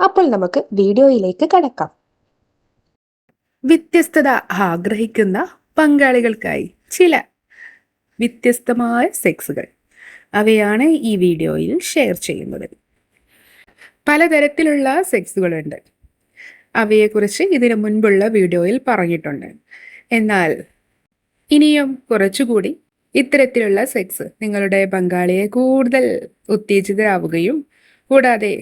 അപ്പോൾ നമുക്ക് വീഡിയോയിലേക്ക് കടക്കാം. വ്യത്യസ്തത ആഗ്രഹിക്കുന്ന പങ്കാളികൾക്കായി ചില വ്യത്യസ്തമായ സെക്സുകൾ. അവയാണ് ഈ വീഡിയോയിൽ ഷെയർ ചെയ്യുന്നത്. പലതരത്തിലുള്ള സെക്സുകളുണ്ട്. അവയെക്കുറിച്ച് ഇതിനു മുൻപുള്ള വീഡിയോയിൽ പറഞ്ഞിട്ടുണ്ട്. എന്നാൽ ഇനിയും കുറച്ചുകൂടി ഇത്തരത്തിലുള്ള സെക്സ് നിങ്ങളുടെ പങ്കാളിയെ കൂടുതൽ ഉത്തേജിതരാവുകയും കൂടാതെ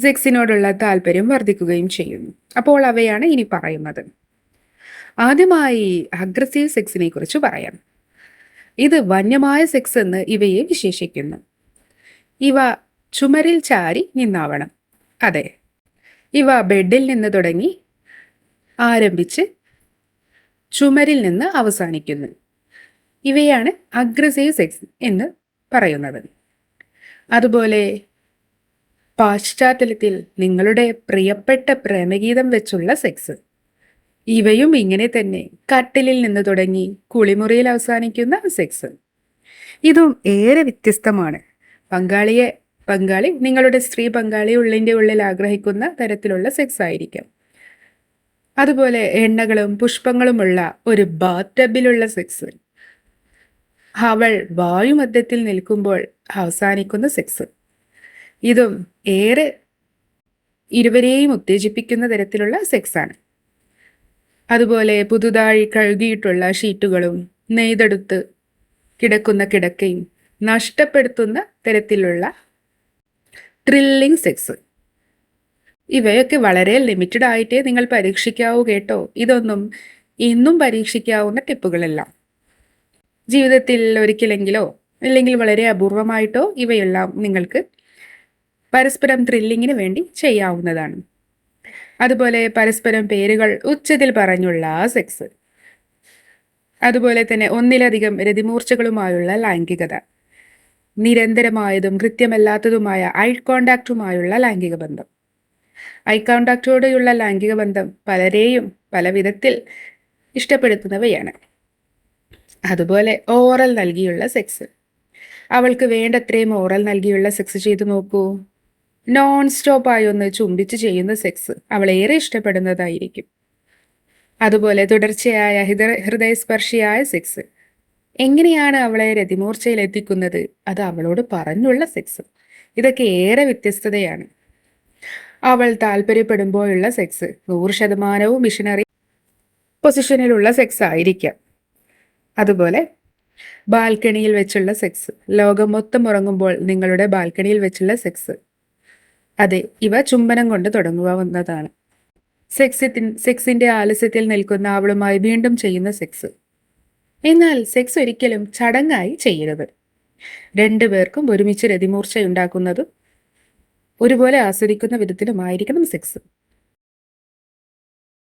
സെക്സിനോടുള്ള താല്പര്യം വർദ്ധിക്കുകയും ചെയ്യുന്നു. അപ്പോൾ അവയാണ് ഇനി പറയുന്നത്. ആദ്യമായി അഗ്രസീവ് സെക്സിനെ കുറിച്ച് പറയാം. ഇത് വന്യമായ സെക്സ് എന്ന് ഇവയെ വിശേഷിക്കുന്നു. ഇവ ചുമരിൽ ചാരി നിന്നാവണം. അതെ. ഇവ ബെഡിൽ നിന്ന് തുടങ്ങി ആരംഭിച്ച് ചുമരിൽ നിന്ന് അവസാനിക്കുന്നു. ഇവയാണ് അഗ്രസീവ് സെക്സ് എന്ന് പറയുന്നത്. അതുപോലെ പാശ്ചാത്തലത്തിൽ നിങ്ങളുടെ പ്രിയപ്പെട്ട പ്രേമഗീതം വെച്ചുള്ള സെക്സ്. ഇവയും ഇങ്ങനെ തന്നെ കട്ടിലിൽ നിന്ന് തുടങ്ങി കുളിമുറിയിൽ അവസാനിക്കുന്ന സെക്സ്. ഇതും ഏറെ വ്യത്യസ്തമാണ്. പങ്കാളിയെ പങ്കാളി നിങ്ങളുടെ സ്ത്രീ പങ്കാളി ഉള്ളിന്റെ ഉള്ളിൽ ആഗ്രഹിക്കുന്ന തരത്തിലുള്ള സെക്സ് ആയിരിക്കും. അതുപോലെ എണ്ണകളും പുഷ്പങ്ങളുമുള്ള ഒരു ബാറ്റബിലുള്ള സെക്സ്. അവൾ വായുമധ്യത്തിൽ നിൽക്കുമ്പോൾ അവസാനിക്കുന്ന സെക്സ്. ഇതും ഏറെ ഇരുവരെയും ഉത്തേജിപ്പിക്കുന്ന തരത്തിലുള്ള സെക്സാണ് അതുപോലെ പുതുതായി കഴുകിയിട്ടുള്ള ഷീറ്റുകളും നെയ്തെടുത്ത് കിടക്കുന്ന കിടക്കയും നഷ്ടപ്പെടുത്തുന്ന തരത്തിലുള്ള ത്രില്ലിംഗ് സെക്സ് ഇവയൊക്കെ വളരെ ലിമിറ്റഡ് ആയിട്ടേ നിങ്ങൾ പരീക്ഷിക്കാവൂ കേട്ടോ. ഇതൊന്നും ഇന്നും പരീക്ഷിക്കാവുന്ന ടിപ്പുകളല്ല. ജീവിതത്തിൽ ഒരിക്കലെങ്കിലോ അല്ലെങ്കിൽ വളരെ അപൂർവമായിട്ടോ ഇവയെല്ലാം നിങ്ങൾക്ക് പരസ്പരം ത്രില്ലിങ്ങിന് വേണ്ടി ചെയ്യാവുന്നതാണ്. അതുപോലെ പരസ്പരം പേരുകൾ ഉച്ചത്തിൽ പറഞ്ഞുള്ള സെക്സ് അതുപോലെ തന്നെ ഒന്നിലധികം രതിമൂർച്ചകളുമായുള്ള ലൈംഗികത. നിരന്തരമായതും കൃത്യമല്ലാത്തതുമായ ഐ കോണ്ടാക്റ്റുമായുള്ള ലൈംഗിക ബന്ധം. ഐ കോണ്ടാക്റ്റോടെയുള്ള ലൈംഗിക ബന്ധം പലരെയും പല വിധത്തിൽ ഇഷ്ടപ്പെടുത്തുന്നവയാണ്. അതുപോലെ ഓറൽ നൽകിയുള്ള സെക്സ് അവൾക്ക് വേണ്ടത്രയും ഓറൽ നൽകിയുള്ള സെക്സ് ചെയ്തു നോക്കൂ. നോൺ സ്റ്റോപ്പായി ഒന്ന് ചുംബിച്ച് ചെയ്യുന്ന സെക്സ് അവൾ ഏറെ ഇഷ്ടപ്പെടുന്നതായിരിക്കും. അതുപോലെ തുടർച്ചയായ ഹൃദയ ഹൃദയസ്പർശിയായ സെക്സ് എങ്ങനെയാണ് അവളെ രതിമൂർച്ചയിൽ എത്തിക്കുന്നത്? അത് അവളോട് പറഞ്ഞുള്ള സെക്സ് ഇതൊക്കെ ഏറെ വ്യത്യസ്തതയാണ്. അവൾ താല്പര്യപ്പെടുമ്പോഴുള്ള സെക്സ് നൂറ് ശതമാനവും മിഷനറി പൊസിഷനിലുള്ള സെക്സ് ആയിരിക്കാം. അതുപോലെ ബാൽക്കണിയിൽ വെച്ചുള്ള സെക്സ് ലോകം മൊത്തം ഉറങ്ങുമ്പോൾ നിങ്ങളുടെ ബാൽക്കണിയിൽ വെച്ചുള്ള സെക്സ് അതെ ഇവ ചുംബനം കൊണ്ട് തുടങ്ങുവാവുന്നതാണ് സെക്സിൻ സെക്സിന്റെ ആലസ്യത്തിൽ നിൽക്കുന്ന അവളുമായി വീണ്ടും ചെയ്യുന്ന സെക്സ്. എന്നാൽ സെക്സ് ഒരിക്കലും ചടങ്ങായി ചെയ്യരുത്. രണ്ടുപേർക്കും ഒരുമിച്ച് രതിമൂർച്ചയുണ്ടാക്കുന്നതും ഒരുപോലെ ആസ്വദിക്കുന്ന വിധത്തിലുമായിരിക്കണം സെക്സ്.